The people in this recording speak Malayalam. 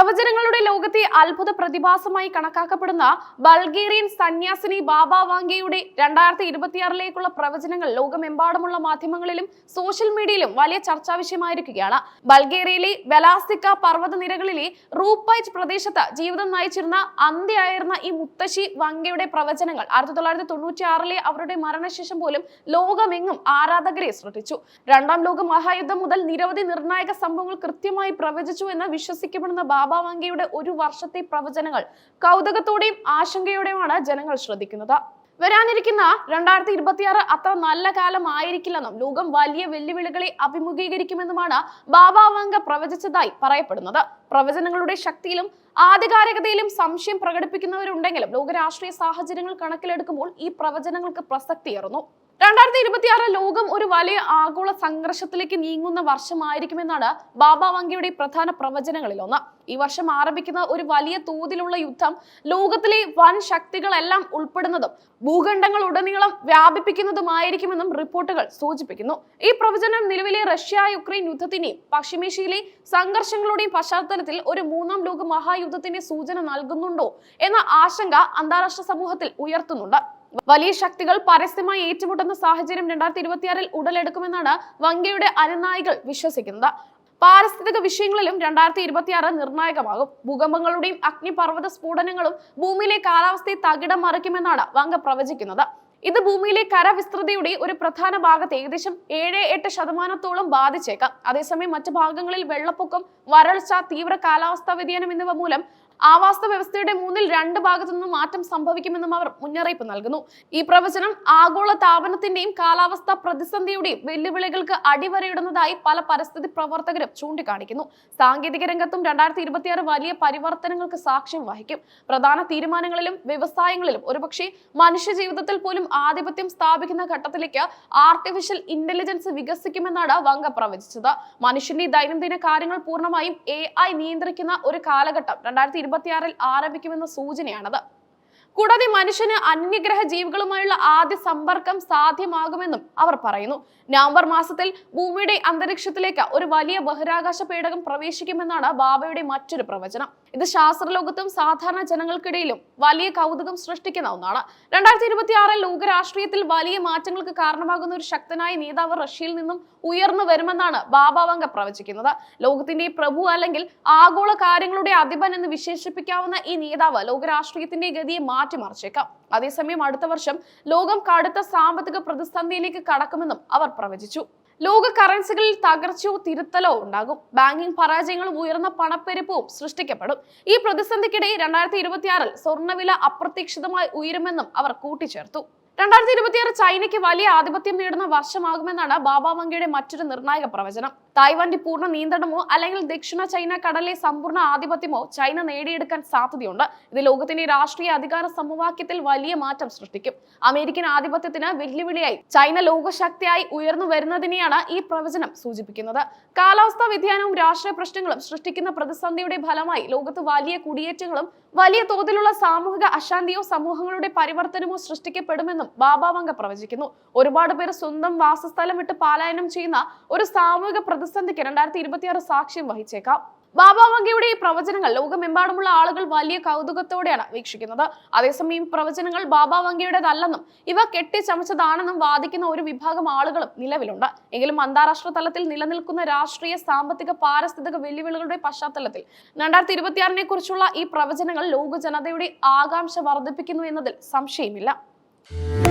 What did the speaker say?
പ്രവചനങ്ങളുടെ ലോകത്തെ അത്ഭുത പ്രതിഭാസമായി കണക്കാക്കപ്പെടുന്ന ബൾഗേറിയൻ സന്യാസിനി ബാബ വാങ്കയുടെ രണ്ടായിരത്തി ഇരുപത്തിയാറിലേക്കുള്ള പ്രവചനങ്ങൾ ലോകമെമ്പാടുമുള്ള മാധ്യമങ്ങളിലും സോഷ്യൽ മീഡിയയിലും വലിയ ചർച്ചാ വിഷയമായിരിക്കുകയാണ്. ബൾഗേറിയയിലെ വെലാസ്തിക്ക പർവത നിരകളിലെ റൂപ്പൈറ്റ് പ്രദേശത്ത് ജീവിതം നയിച്ചിരുന്ന അന്ത്യയായിരുന്ന ഈ മുത്തശ്ശി വങ്കയുടെ പ്രവചനങ്ങൾ ആയിരത്തി തൊള്ളായിരത്തി അവരുടെ മരണശേഷം പോലും ലോകമെങ്ങും ആരാധകരെ സൃഷ്ടിച്ചു രണ്ടാം ലോക മഹായുദ്ധം മുതൽ നിരവധി നിർണായക സംഭവങ്ങൾ കൃത്യമായി പ്രവചിച്ചു എന്ന് വിശ്വസിക്കപ്പെടുന്ന ബാബ വങ്കയുടെ ഒരു വർഷത്തെ പ്രവചനങ്ങൾ കൗതുകത്തോടെയും ആശങ്കയോടെയുമാണ് ജനങ്ങൾ ശ്രദ്ധിക്കുന്നത്. വരാനിരിക്കുന്ന രണ്ടായിരത്തി ഇരുപത്തിയാറ് അത്ര നല്ല കാലം ആയിരിക്കില്ലെന്നും ലോകം വലിയ വെല്ലുവിളികളെ അഭിമുഖീകരിക്കുമെന്നുമാണ് ബാബ വങ്ക പ്രവചിച്ചതായി പറയപ്പെടുന്നത്. പ്രവചനങ്ങളുടെ ശക്തിയിലും ആധികാരികതയിലും സംശയം പ്രകടിപ്പിക്കുന്നവരുണ്ടെങ്കിലും ലോകരാഷ്ട്രീയ സാഹചര്യങ്ങൾ കണക്കിലെടുക്കുമ്പോൾ ഈ പ്രവചനങ്ങൾക്ക് പ്രസക്തിയേറുന്നു. രണ്ടായിരത്തി ഇരുപത്തിയാറ് ലോകം ഒരു വലിയ ആഗോള സംഘർഷത്തിലേക്ക് നീങ്ങുന്ന വർഷമായിരിക്കുമെന്നാണ് ബാബ വങ്കയുടെ പ്രധാന പ്രവചനങ്ങളിൽ ഒന്ന്. ഈ വർഷം ആരംഭിക്കുന്ന ഒരു വലിയ തോതിലുള്ള യുദ്ധം ലോകത്തിലെ വൻ ശക്തികളെല്ലാം ഉൾപ്പെടുന്നതും ഭൂഖണ്ഡങ്ങൾ ഉടനീളം വ്യാപിപ്പിക്കുന്നതുമായിരിക്കുമെന്നും റിപ്പോർട്ടുകൾ സൂചിപ്പിക്കുന്നു. ഈ പ്രവചനം നിലവിലെ റഷ്യ യുക്രൈൻ യുദ്ധത്തിന്റെയും പശ്ചിമേഷ്യയിലെ സംഘർഷങ്ങളുടെയും പശ്ചാത്തലത്തിൽ ഒരു മൂന്നാം ലോക മഹായുദ്ധത്തിന്റെ സൂചന നൽകുന്നുണ്ടോ എന്ന ആശങ്ക അന്താരാഷ്ട്ര സമൂഹത്തിൽ ഉയർത്തുന്നുണ്ട്. വലിയ ശക്തികൾ പരസ്യമായി ഏറ്റുമുട്ടുന്ന സാഹചര്യം രണ്ടായിരത്തി ഇരുപത്തിയാറിൽ ഉടലെടുക്കുമെന്നാണ് വങ്കയുടെ അനുനായികൾ വിശ്വസിക്കുന്നത്. പാരിസ്ഥിതിക വിഷയങ്ങളിലും രണ്ടായിരത്തി ഇരുപത്തിയാറ് നിർണായകമാകും. ഭൂകമ്പങ്ങളുടെയും അഗ്നിപർവത സ്ഫോടനങ്ങളും ഭൂമിയിലെ കാലാവസ്ഥയെ തകിടം മറിക്കുമെന്നാണ് വങ്ക പ്രവചിക്കുന്നത്. ഇത് ഭൂമിയിലെ കരവിസ്തൃതിയുടെ ഒരു പ്രധാന ഭാഗത്ത് ഏകദേശം ഏഴ് എട്ട് ശതമാനത്തോളം ബാധിച്ചേക്കാം. അതേസമയം മറ്റു ഭാഗങ്ങളിൽ വെള്ളപ്പൊക്കം വരൾച്ച തീവ്ര കാലാവസ്ഥാ വ്യതിയാനം എന്നിവ മൂലം ആവാസ വ്യവസ്ഥയുടെ മൂന്നിൽ രണ്ട് ഭാഗത്തു നിന്നും മാറ്റം സംഭവിക്കുമെന്നും അവർ മുന്നറിയിപ്പ് നൽകുന്നു. ഈ പ്രവചനം ആഗോള താപനത്തിന്റെയും കാലാവസ്ഥാ പ്രതിസന്ധിയുടെയും വെല്ലുവിളികൾക്ക് അടിവരയിടുന്നതായി പല പരിസ്ഥിതി പ്രവർത്തകരും ചൂണ്ടിക്കാണിക്കുന്നു. സാങ്കേതിക രംഗത്തും രണ്ടായിരത്തി ഇരുപത്തിയാറ് വലിയ പരിവർത്തനങ്ങൾക്ക് സാക്ഷ്യം വഹിക്കും. പ്രധാന തീരുമാനങ്ങളിലും വ്യവസായങ്ങളിലും ഒരുപക്ഷെ മനുഷ്യ ജീവിതത്തിൽ പോലും ആധിപത്യം സ്ഥാപിക്കുന്ന ഘട്ടത്തിലേക്ക് ആർട്ടിഫിഷ്യൽ ഇന്റലിജൻസ് വികസിക്കുമെന്നാണ് വങ്ക പ്രവചിച്ചത്. മനുഷ്യന്റെ ദൈനംദിന കാര്യങ്ങൾ പൂർണമായും എ നിയന്ത്രിക്കുന്ന ഒരു കാലഘട്ടം രണ്ടായിരത്തി ഇരുപത്തിയാറിൽ ആരംഭിക്കുമെന്ന സൂചനയാണത്. കൂടാതെ മനുഷ്യന് അന്യഗ്രഹ ജീവികളുമായുള്ള ആദ്യ സമ്പർക്കം സാധ്യമാകുമെന്നും അവർ പറയുന്നു. നവംബർ മാസത്തിൽ ഭൂമിയുടെ അന്തരീക്ഷത്തിലേക്ക് ഒരു വലിയ ബഹിരാകാശ പേടകം പ്രവേശിക്കുമെന്നാണ് ബാബയുടെ മറ്റൊരു പ്രവചനം. ഇത് ശാസ്ത്രലോകത്തും സാധാരണ ജനങ്ങൾക്കിടയിലും വലിയ കൗതുകം സൃഷ്ടിക്കുന്ന ഒന്നാണ്. രണ്ടായിരത്തി ഇരുപത്തി ആറിൽ ലോകരാഷ്ട്രീയത്തിൽ വലിയ മാറ്റങ്ങൾക്ക് കാരണമാകുന്ന ഒരു ശക്തനായ നേതാവ് റഷ്യയിൽ നിന്നും ഉയർന്നു വരുമെന്നാണ് ബാബാവങ്ക പ്രവചിക്കുന്നത്. ലോകത്തിന്റെ പ്രഭു അല്ലെങ്കിൽ ആഗോള കാര്യങ്ങളുടെ അധിപൻ എന്ന് വിശേഷിപ്പിക്കാവുന്ന ഈ നേതാവ് ലോകരാഷ്ട്രീയത്തിന്റെ ഗതിയെ മാറ്റിമറിച്ചേക്കാം. അതേസമയം അടുത്ത വർഷം ലോകം കടുത്ത സാമ്പത്തിക പ്രതിസന്ധിയിലേക്ക് കടക്കുമെന്നും അവർ പ്രവചിച്ചു. ലോക കറൻസികളിൽ തകർച്ചയോ തിരുത്തലോ ഉണ്ടാകും. ബാങ്കിംഗ് പരാജയങ്ങളും ഉയർന്ന പണപ്പെരുപ്പവും സൃഷ്ടിക്കപ്പെടും. ഈ പ്രതിസന്ധിക്കിടെ രണ്ടായിരത്തി ഇരുപത്തിയാറിൽ സ്വർണവില അപ്രതീക്ഷിതമായി ഉയരുമെന്നും അവർ കൂട്ടിച്ചേർത്തു. രണ്ടായിരത്തി ഇരുപത്തിയാറ് ചൈനയ്ക്ക് വലിയ ആധിപത്യം നേടുന്ന വർഷമാകുമെന്നാണ് ബാബ വങ്കയുടെ മറ്റൊരു നിർണായക പ്രവചനം. തായ്വാന്റെ പൂർണ നിയന്ത്രണമോ അല്ലെങ്കിൽ ദക്ഷിണ ചൈന കടലിലെ സമ്പൂർണ ആധിപത്യമോ ചൈന നേടിയെടുക്കാൻ സാധ്യതയുണ്ട്. ഇത് ലോകത്തിന്റെ രാഷ്ട്രീയ അധികാര സമവാക്യത്തിൽ വലിയ മാറ്റം സൃഷ്ടിക്കും. അമേരിക്കൻ ആധിപത്യത്തിന് വെല്ലുവിളിയായി ചൈന ലോകശക്തിയായി ഉയർന്നു വരുന്നതിനെയാണ് ഈ പ്രവചനം സൂചിപ്പിക്കുന്നത്. കാലാവസ്ഥാ വ്യതിയാനവും രാഷ്ട്രീയ പ്രശ്നങ്ങളും സൃഷ്ടിക്കുന്ന പ്രതിസന്ധിയുടെ ഫലമായി ലോകത്ത് വലിയ കുടിയേറ്റങ്ങളും വലിയ തോതിലുള്ള സാമൂഹിക അശാന്തിയോ സമൂഹങ്ങളുടെ പരിവർത്തനമോ സൃഷ്ടിക്കപ്പെടുമെന്നും ബാബാവങ്ക പ്രവചിക്കുന്നു. ഒരുപാട് പേര് സ്വന്തം വാസസ്ഥലം വിട്ട് പാലായനം ചെയ്യുന്ന ഒരു സാമൂഹിക പ്രതിസന്ധിക്ക് രണ്ടായിരത്തി ഇരുപത്തിയാറ് സാക്ഷ്യം വഹിച്ചേക്കാം. ബാബാവങ്കയുടെ ഈ പ്രവചനങ്ങൾ ലോകമെമ്പാടുമുള്ള ആളുകൾ വലിയ കൗതുകത്തോടെയാണ് വീക്ഷിക്കുന്നത്. അതേസമയം ഈ പ്രവചനങ്ങൾ ബാബാവങ്കയുടേതല്ലെന്നും ഇവ കെട്ടിച്ചമച്ചതാണെന്നും വാദിക്കുന്ന ഒരു വിഭാഗം ആളുകളും നിലവിലുണ്ട്. എങ്കിലും അന്താരാഷ്ട്ര തലത്തിൽ നിലനിൽക്കുന്ന രാഷ്ട്രീയ സാമ്പത്തിക പാരിസ്ഥിതിക വെല്ലുവിളികളുടെ പശ്ചാത്തലത്തിൽ രണ്ടായിരത്തി ഇരുപത്തിയാറിനെ കുറിച്ചുള്ള ഈ പ്രവചനങ്ങൾ ലോക ജനതയുടെ ആകാംക്ഷ വർദ്ധിപ്പിക്കുന്നു എന്നതിൽ സംശയമില്ല. Thank you.